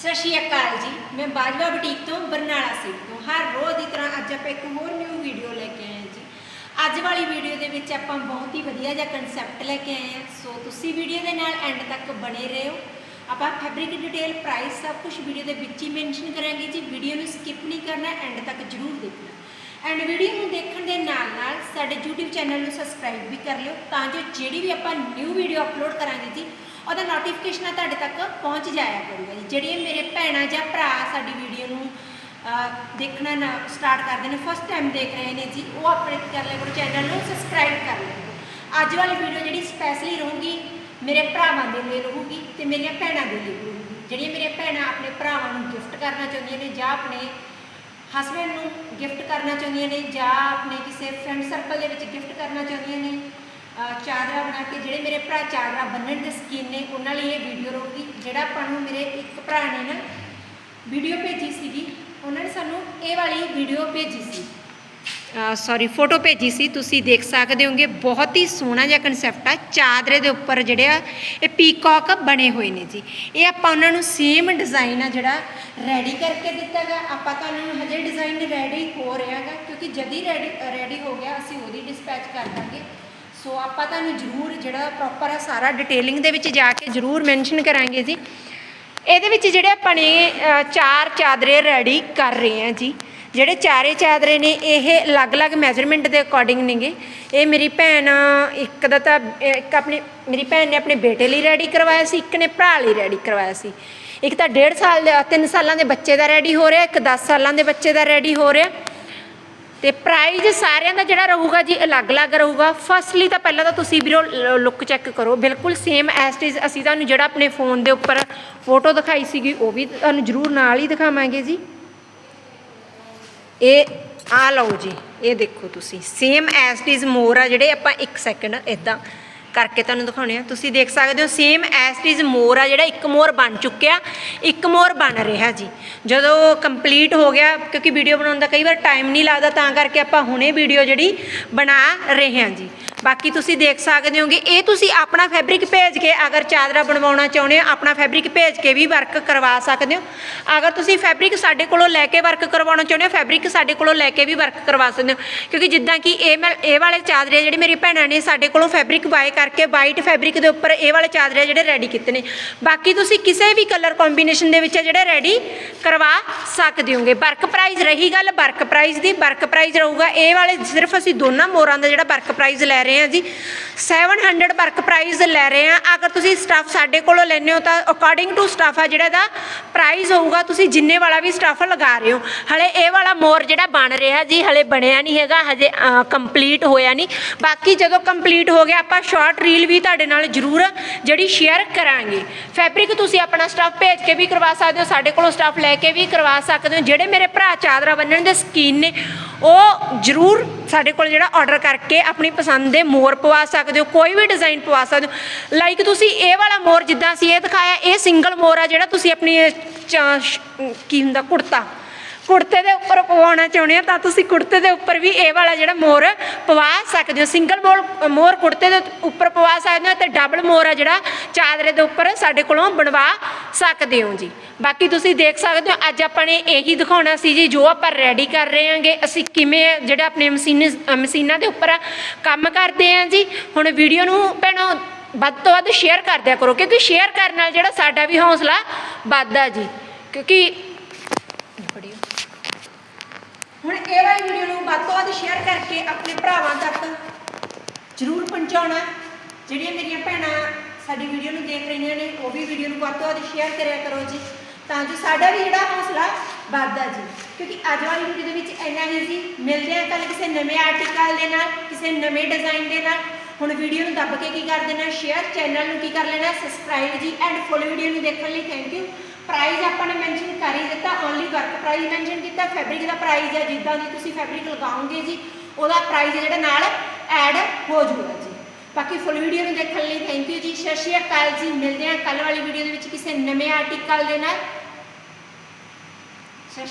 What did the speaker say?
ਸਤਿ ਸ਼੍ਰੀ ਅਕਾਲ ਜੀ। ਮੈਂ ਬਾਜਵਾ ਬੁਟੀਕ ਤੋਂ ਬਰਨਾਲਾ ਸਿੱਖ ਤੋਂ। ਹਰ ਰੋਜ਼ ਦੀ ਤਰ੍ਹਾਂ ਅੱਜ ਆਪਾਂ ਇੱਕ ਹੋਰ ਨਿਊ ਵੀਡੀਓ ਲੈ ਕੇ ਆਏ ਹਾਂ ਜੀ। ਅੱਜ ਵਾਲੀ ਵੀਡੀਓ ਦੇ ਵਿੱਚ ਆਪਾਂ ਬਹੁਤ ਹੀ ਵਧੀਆ ਜਿਹਾ ਕਨਸੈਪਟ ਲੈ ਕੇ ਆਏ ਹਾਂ। ਸੋ ਤੁਸੀਂ ਵੀਡੀਓ ਦੇ ਨਾਲ ਐਂਡ ਤੱਕ ਬਣੇ ਰਹੋ। ਆਪਾਂ ਫੈਬਰਿਕ ਡਿਟੇਲ ਪ੍ਰਾਈਸ ਸਭ ਕੁਝ ਵੀਡੀਓ ਦੇ ਵਿੱਚ ਹੀ ਮੈਂਸ਼ਨ ਕਰਾਂਗੇ ਜੀ। ਵੀਡੀਓ ਨੂੰ ਸਕਿਪ ਨਹੀਂ ਕਰਨਾ ਐਂਡ ਤੱਕ ਜਰੂਰ ਦੇਖਣਾ। ਐਂਡ ਵੀਡੀਓ ਨੂੰ ਦੇਖਣ ਦੇ ਨਾਲ ਨਾਲ ਸਾਡੇ YouTube ਚੈਨਲ ਨੂੰ ਸਬਸਕ੍ਰਾਈਬ ਵੀ ਕਰ ਲਿਓ। ਤਾਂ ਜੋ ਜਿਹੜੀ ਵੀ ਆਪਾਂ ਨਿਊ ਵੀਡੀਓ ਅਪਲੋਡ ਕਰਾਂਗੇ ਜੀ ਉਹਦਾ ਨੋਟੀਫਿਕੇਸ਼ਨ ਤੁਹਾਡੇ ਤੱਕ ਪਹੁੰਚ ਜਾਇਆ ਕਰੂਗਾ ਜੀ। ਜਿਹੜੀਆਂ ਮੇਰੇ ਭੈਣਾਂ ਜਾਂ ਭਰਾ ਸਾਡੀ ਵੀਡੀਓ ਨੂੰ ਦੇਖਣਾ ਨਾ ਸਟਾਰਟ ਕਰਦੇ ਨੇ ਫਸਟ ਟਾਈਮ ਦੇਖ ਰਹੇ ਨੇ ਜੀ, ਉਹ ਆਪਣੇ ਕੀ ਕਰ ਲਿਆ ਕਰੋ ਚੈਨਲ ਨੂੰ ਸਬਸਕ੍ਰਾਈਬ ਕਰ ਲਿਆ ਅੱਜ ਵਾਲੀ ਵੀਡੀਓ ਜਿਹੜੀ ਸਪੈਸ਼ਲੀ ਰਹੂਗੀ, ਮੇਰੇ ਭਰਾਵਾਂ ਦੇ ਲਈ ਰਹੂਗੀ ਤੇ ਮੇਰੀਆਂ ਭੈਣਾਂ ਦੇ ਲਈ ਰਹੂਗੀ। ਜਿਹੜੀਆਂ ਮੇਰੀਆਂ ਭੈਣਾਂ ਆਪਣੇ ਭਰਾਵਾਂ ਨੂੰ ਗਿਫਟ ਕਰਨਾ ਚਾਹੁੰਦੀਆਂ ਨੇ ਜਾਂ ਆਪਣੇ ਹਸਬੰਡ ਨੂੰ ਗਿਫਟ ਕਰਨਾ ਚਾਹੁੰਦੀਆਂ ਨੇ ਜਾਂ ਆਪਣੇ ਕਿਸੇ ਫਰੈਂਡ ਸਰਕਲ ਦੇ ਵਿੱਚ ਗਿਫਟ ਕਰਨਾ ਚਾਹੁੰਦੀਆਂ ਨੇ ਚਾਦਰਾ ਬਣਾ ਕੇ, ਜਿਹੜੇ ਮੇਰੇ ਭਰਾ ਚਾਦਰਾ ਬੰਨਣ ਦੇ ਸਕੀਨ ਨੇ, ਉਹਨਾਂ ਲਈ ਇਹ ਵੀਡੀਓ ਰਹੂਗੀ ਜਿਹੜਾ ਆਪਾਂ ਨੂੰ ਮੇਰੇ ਇੱਕ ਭਰਾ ਨੇ ਨਾ ਵੀਡੀਓ ਭੇਜੀ ਸੀਗੀ, ਉਹਨਾਂ ਨੇ ਸਾਨੂੰ ਇਹ ਵਾਲੀ ਵੀਡੀਓ ਭੇਜੀ ਸੀ। ਸੌਰੀ ਫੋਟੋ ਭੇਜੀ ਸੀ। ਤੁਸੀਂ ਦੇਖ ਸਕਦੇ ਹੋਗੇ, ਬਹੁਤ ਹੀ ਸੋਹਣਾ ਜਿਹਾ ਕਨਸੈਪਟ ਆ। ਚਾਦਰੇ ਦੇ ਉੱਪਰ ਜਿਹੜੇ ਆ, ਇਹ ਪੀਕੌਕ ਬਣੇ ਹੋਏ ਨੇ ਜੀ। ਇਹ ਆਪਾਂ ਉਹਨਾਂ ਨੂੰ ਸੇਮ ਡਿਜ਼ਾਈਨ ਆ ਜਿਹੜਾ ਰੈਡੀ ਕਰਕੇ ਦਿੱਤਾ ਗਾ। ਆਪਾਂ ਤੁਹਾਨੂੰ ਹਜੇ ਡਿਜ਼ਾਈਨ ਰੈਡੀ ਹੋ ਰਿਹਾ ਗਾ, ਕਿਉਂਕਿ ਜਦ ਹੀ ਰੈਡੀ ਰੈਡੀ ਹੋ ਗਿਆ, ਅਸੀਂ ਉਹਦੀ ਡਿਸਪੈਚ ਕਰ ਦਾਂਗੇ। ਸੋ ਆਪਾਂ ਤੁਹਾਨੂੰ ਜ਼ਰੂਰ ਜਿਹੜਾ ਪ੍ਰੋਪਰ ਆ ਸਾਰਾ ਡਿਟੇਲਿੰਗ ਦੇ ਵਿੱਚ ਜਾ ਕੇ ਜ਼ਰੂਰ ਮੈਂਸ਼ਨ ਕਰਾਂਗੇ ਜੀ। ਇਹਦੇ ਵਿੱਚ ਜਿਹੜੇ ਆਪਾਂ ਨੇ ਚਾਰ ਚਾਦਰੇ ਰੈਡੀ ਕਰ ਰਹੇ ਹਾਂ ਜੀ। ਜਿਹੜੇ ਚਾਰੇ ਚਾਦਰੇ ਨੇ, ਇਹ ਅਲੱਗ-ਅਲੱਗ ਮੈਜ਼ਰਮੈਂਟ ਦੇ ਅਕੋਰਡਿੰਗ ਨੇਗੇ। ਇਹ ਮੇਰੀ ਭੈਣ, ਇੱਕ ਦਾ ਤਾਂ, ਇੱਕ ਆਪਣੇ, ਮੇਰੀ ਭੈਣ ਨੇ ਆਪਣੇ ਬੇਟੇ ਲਈ ਰੈਡੀ ਕਰਵਾਇਆ ਸੀ, ਇੱਕ ਨੇ ਭਰਾ ਲਈ ਰੈਡੀ ਕਰਵਾਇਆ ਸੀ। ਇੱਕ ਤਾਂ 1.5 ਸਾਲ ਦੇ 3 ਸਾਲਾਂ ਦੇ ਬੱਚੇ ਦਾ ਰੈਡੀ ਹੋ ਰਿਹਾ, ਇੱਕ 10 ਸਾਲਾਂ ਦੇ ਬੱਚੇ ਦਾ ਰੈਡੀ ਹੋ ਰਿਹਾ। ਤੇ ਪ੍ਰਾਈਜ਼ ਸਾਰਿਆਂ ਦਾ ਜਿਹੜਾ ਰਹੂਗਾ ਜੀ, ਅਲੱਗ-ਅਲੱਗ ਰਹੂਗਾ। ਫਸਟਲੀ ਤਾਂ ਪਹਿਲਾਂ ਤਾਂ ਤੁਸੀਂ ਵੀਰੋ ਲੁੱਕ ਚੈੱਕ ਕਰੋ। ਬਿਲਕੁਲ ਸੇਮ ਐਸ ਇਟ ਅਸੀਂ ਤੁਹਾਨੂੰ ਜਿਹੜਾ ਆਪਣੇ ਫੋਨ ਦੇ ਉੱਪਰ ਫੋਟੋ ਦਿਖਾਈ ਸੀਗੀ, ਉਹ ਵੀ ਤੁਹਾਨੂੰ ਜ਼ਰੂਰ ਨਾਲ ਹੀ ਦਿਖਾਵਾਂਗੇ ਜੀ। ਇਹ ਆ ਲਓ ਜੀ, ਇਹ ਦੇਖੋ ਤੁਸੀਂ। ਸੇਮ ਐਸ ਇਟ ਮੋਰ ਆ ਜਿਹੜੇ ਆਪਾਂ 1 ਸੈਕਿੰਡ ਇਦਾਂ ਕਰਕੇ ਤੁਹਾਨੂੰ ਦਿਖਾਉਣੇ ਆ। ਤੁਸੀਂ ਦੇਖ ਸਕਦੇ ਹੋ ਸੇਮ ਐਸ ਇਟ ਮੋਰ ਆ ਜਿਹੜਾ ਇੱਕ ਮੋਰ ਬਣ ਚੁੱਕਿਆ। ਇੱਕ ਮੋਰ ਬਣ ਰਿਹਾ ਜੀ। ਜਦੋਂ ਕੰਪਲੀਟ ਹੋ ਗਿਆ, ਕਿਉਂਕਿ ਵੀਡੀਓ ਬਣਾਉਣ ਦਾ ਕਈ ਵਾਰ ਟਾਈਮ ਨਹੀਂ ਲੱਗਦਾ, ਤਾਂ ਕਰਕੇ ਆਪਾਂ ਹੁਣੇ ਵੀਡੀਓ ਜਿਹੜੀ ਬਣਾ ਰਹੇ ਹਾਂ ਜੀ। ਬਾਕੀ ਤੁਸੀਂ ਦੇਖ ਸਕਦੇ ਹੋਗੇ, ਇਹ ਤੁਸੀਂ ਆਪਣਾ ਫੈਬਰਿਕ ਭੇਜ ਕੇ ਅਗਰ ਚਾਦਰਾ ਬਣਵਾਉਣਾ ਚਾਹੁੰਦੇ ਹੋ, ਆਪਣਾ ਫੈਬਰਿਕ ਭੇਜ ਕੇ ਵੀ ਵਰਕ ਕਰਵਾ ਸਕਦੇ ਹੋ। ਅਗਰ ਤੁਸੀਂ ਫੈਬਰਿਕ ਸਾਡੇ ਕੋਲੋਂ ਲੈ ਕੇ ਵਰਕ ਕਰਵਾਉਣਾ ਚਾਹੁੰਦੇ ਹੋ ਫੈਬਰਿਕ ਸਾਡੇ ਕੋਲੋਂ ਲੈ ਕੇ ਵੀ ਵਰਕ ਕਰਵਾ ਸਕਦੇ ਹੋ। ਕਿਉਂਕਿ ਜਿੱਦਾਂ ਕਿ ਇਹ ਮੈਂ, ਇਹ ਵਾਲੇ ਚਾਦਰੇ ਜਿਹੜੇ ਮੇਰੀ ਭੈਣਾਂ ਨੇ ਸਾਡੇ ਕੋਲੋਂ ਫੈਬਰਿਕ ਬਾਏ ਕਰ ਕਰਕੇ ਵਾਈਟ ਫੈਬਰਿਕ ਦੇ ਉੱਪਰ ਇਹ ਵਾਲੇ ਚਾਦਰੇ ਜਿਹੜੇ ਰੈਡੀ ਕੀਤੇ ਨੇ। ਬਾਕੀ ਤੁਸੀਂ ਕਿਸੇ ਵੀ ਕਲਰ ਕੰਬੀਨੇਸ਼ਨ ਦੇ ਵਿੱਚ ਆ ਜਿਹੜੇ ਰੈਡੀ ਕਰਵਾ ਸਕਦੇ ਹੋਗੇ। ਵਰਕ ਪ੍ਰਾਈਸ ਰਹੀ ਗੱਲ ਵਰਕ ਪ੍ਰਾਈਸ ਦੀ। ਵਰਕ ਪ੍ਰਾਈਸ ਰਹੂਗਾ। ਇਹ ਵਾਲੇ ਸਿਰਫ ਅਸੀਂ ਦੋਨਾਂ ਮੋਰਾਂ ਦਾ ਜਿਹੜਾ ਵਰਕ ਪ੍ਰਾਈਸ ਲੈ ਰਹੇ ਹਾਂ ਜੀ 700 ਵਰਕ ਪ੍ਰਾਈਸ ਲੈ ਰਹੇ ਹਾਂ। ਅਗਰ ਤੁਸੀਂ ਸਟਾਫ ਸਾਡੇ ਕੋਲੋਂ ਲੈਂਦੇ ਹੋ ਤਾਂ ਅਕੋਰਡਿੰਗ ਟੂ ਸਟਾਫ ਆ ਜਿਹੜਾ ਦਾ ਪ੍ਰਾਈਸ ਹੋਊਗਾ, ਤੁਸੀਂ ਜਿੰਨੇ ਵਾਲਾ ਵੀ ਸਟਾਫ ਲਗਾ ਰਹੇ ਹੋ। ਹਲੇ ਇਹ ਵਾਲਾ ਮੋਰ ਜਿਹੜਾ ਬਣ ਰਿਹਾ ਜੀ, ਹਲੇ ਬਣਿਆ ਨਹੀਂ ਹੈਗਾ। ਹਜੇ ਕੰਪਲੀਟ ਹੋਇਆ ਨਹੀਂ। ਬਾਕੀ ਜਦੋਂ ਕੰਪਲੀਟ ਹੋ ਗਿਆ, ਆਪਾਂ ਸ਼ਾਰਟ ਰੀਲ ਵੀ ਤੁਹਾਡੇ ਨਾਲ ਜ਼ਰੂਰ ਜਿਹੜੀ ਸ਼ੇਅਰ ਕਰਾਂਗੇ। ਫੈਬਰਿਕ ਤੁਸੀਂ ਆਪਣਾ ਸਟਾਫ ਭੇਜ ਕੇ ਵੀ ਕਰਵਾ ਸਕਦੇ ਹੋ, ਸਾਡੇ ਕੋਲੋਂ ਸਟਾਫ ਲੈ ਕੇ ਵੀ ਕਰਵਾ ਸਕਦੇ ਹੋ। ਜਿਹੜੇ ਮੇਰੇ ਭਰਾ ਚਾਦਰਾ ਬੰਨਣ ਦੇ ਸਕੀਨ ਨੇ, ਉਹ ਜ਼ਰੂਰ ਸਾਡੇ ਕੋਲ ਜਿਹੜਾ ਆਰਡਰ ਕਰਕੇ ਆਪਣੀ ਪਸੰਦ ਦੇ ਮੋਰ ਪਵਾ ਸਕਦੇ ਹੋ, ਕੋਈ ਵੀ ਡਿਜ਼ਾਈਨ ਪਵਾ ਸਕਦੇ ਹੋ। ਲਾਈਕ ਤੁਸੀਂ ਇਹ ਵਾਲਾ ਮੋਰ ਜਿੱਦਾਂ ਅਸੀਂ ਇਹ ਦਿਖਾਇਆ, ਇਹ ਸਿੰਗਲ ਮੋਰ ਆ ਜਿਹੜਾ ਤੁਸੀਂ ਆਪਣੀ ਚ- ਕੀ ਹੁੰਦਾ, ਕੁੜਤਾ। ਕੁੜਤੇ ਦੇ ਉੱਪਰ ਪਵਾਉਣਾ ਚਾਹੁੰਦੇ ਆ, ਤਾਂ ਤੁਸੀਂ ਕੁੜਤੇ ਦੇ ਉੱਪਰ ਵੀ ਇਹ ਵਾਲਾ ਜਿਹੜਾ ਮੋਰ ਪਵਾ ਸਕਦੇ ਹੋ। ਸਿੰਗਲ ਮੋਰ ਮੋਰ ਕੁੜਤੇ ਦੇ ਉੱਪਰ ਪਵਾ ਸਕਦੇ ਹੋ ਤੇ ਡਬਲ ਮੋਰ ਆ ਜਿਹੜਾ ਚਾਦਰੇ ਦੇ ਉੱਪਰ ਸਾਡੇ ਕੋਲੋਂ ਬਣਵਾ ਸਕਦੇ ਹੋ ਜੀ। ਬਾਕੀ ਤੁਸੀਂ ਦੇਖ ਸਕਦੇ ਹੋ, ਅੱਜ ਆਪਾਂ ਨੇ ਇਹੀ ਦਿਖਾਉਣਾ ਸੀ ਜੀ, ਜੋ ਆਪਾਂ ਰੈਡੀ ਕਰ ਰਹੇ ਹਾਂਗੇ। ਅਸੀਂ ਕਿਵੇਂ ਜਿਹੜਾ ਆਪਣੇ ਮਸ਼ੀਨ, ਮਸ਼ੀਨਾਂ ਦੇ ਉੱਪਰ ਕੰਮ ਕਰਦੇ ਹਾਂ ਜੀ। ਹੁਣ ਵੀਡੀਓ ਨੂੰ ਭੈਣੋ ਵੱਧ ਤੋਂ ਵੱਧ ਸ਼ੇਅਰ ਕਰਦਿਆ ਕਰੋ, ਕਿਉਂਕਿ ਸ਼ੇਅਰ ਕਰਨ ਨਾਲ ਜਿਹੜਾ ਸਾਡਾ ਵੀ ਹੌਸਲਾ ਵੱਧਦਾ ਜੀ। ਕਿਉਂਕਿ ਹੁਣ ਇਹ ਵਾਲੀ ਵੀਡੀਓ ਨੂੰ ਵੱਧ ਤੋਂ ਵੱਧ ਸ਼ੇਅਰ ਕਰਕੇ ਆਪਣੇ ਭਰਾਵਾਂ ਤੱਕ ਜ਼ਰੂਰ ਪਹੁੰਚਾਉਣਾ। ਜਿਹੜੀਆਂ ਮੇਰੀਆਂ ਭੈਣਾਂ ਸਾਡੀ ਵੀਡੀਓ ਨੂੰ ਦੇਖ ਰਹੀਆਂ ਨੇ, ਉਹ ਵੀ ਵੀਡੀਓ ਨੂੰ ਵੱਧ ਤੋਂ ਵੱਧ ਸ਼ੇਅਰ ਕਰਿਆ ਕਰੋ ਜੀ। ਤਾਂ ਜੋ ਸਾਡਾ ਵੀ ਜਿਹੜਾ ਹੌਸਲਾ ਵੱਧਦਾ ਜੀ। ਕਿਉਂਕਿ ਅੱਜ ਵਾਲੀ ਵੀਡੀਓ ਦੇ ਵਿੱਚ ਇੰਨਾ ਹੀ ਜੀ ਮਿਲਦੇ ਹਾਂ ਕੱਲ ਕਿਸੇ ਨਵੇਂ ਆਰਟੀਕਲ ਦੇ ਨਾਲ, ਕਿਸੇ ਨਵੇਂ ਡਿਜ਼ਾਈਨ ਦੇ ਨਾਲ। ਹੁਣ ਵੀਡੀਓ ਨੂੰ ਦੱਬ ਕੇ ਕੀ ਕਰ ਦੇਣਾ? ਸ਼ੇਅਰ ਚੈਨਲ ਨੂੰ ਕੀ ਕਰ ਲੈਣਾ? ਸਬਸਕ੍ਰਾਈਬ ਜੀ ਐਂਡ ਫੁੱਲ ਵੀਡੀਓ ਨੂੰ ਦੇਖਣ ਲਈ ਥੈਂਕ ਯੂ ਪ੍ਰਾਈਸ ਆਪਾਂ ਨੇ ਮੈਂਸ਼ਨ ਕਰ ਹੀ ਦਿੱਤਾ ਓਨਲੀ ਵਰਕ ਪ੍ਰਾਈਸ ਮੈਂਸ਼ਨ ਕੀਤਾ ਫੈਬਰਿਕ ਦਾ ਪ੍ਰਾਈਸ ਹੈ, ਜਿੱਦਾਂ ਦੀ ਤੁਸੀਂ ਫੈਬਰਿਕ ਲਗਾਓਗੇ ਜੀ, ਉਹਦਾ ਪ੍ਰਾਈਸ ਜਿਹੜਾ ਨਾਲ ਐਡ ਹੋ ਜਾਊਗਾ ਜੀ। ਬਾਕੀ ਫੁੱਲ ਵੀਡੀਓ ਨੂੰ ਦੇਖਣ ਲਈ ਥੈਂਕ ਯੂ ਜੀ, ਸਤਿ ਸ਼੍ਰੀ ਅਕਾਲ ਜੀ, ਮਿਲਦੇ ਹਾਂ ਕੱਲ ਵਾਲੀ ਵੀਡੀਓ ਦੇ ਵਿੱਚ ਕਿਸੇ ਨਵੇਂ ਆਰਟੀਕਲ ਦੇ ਨਾਲ। ਸਤਿ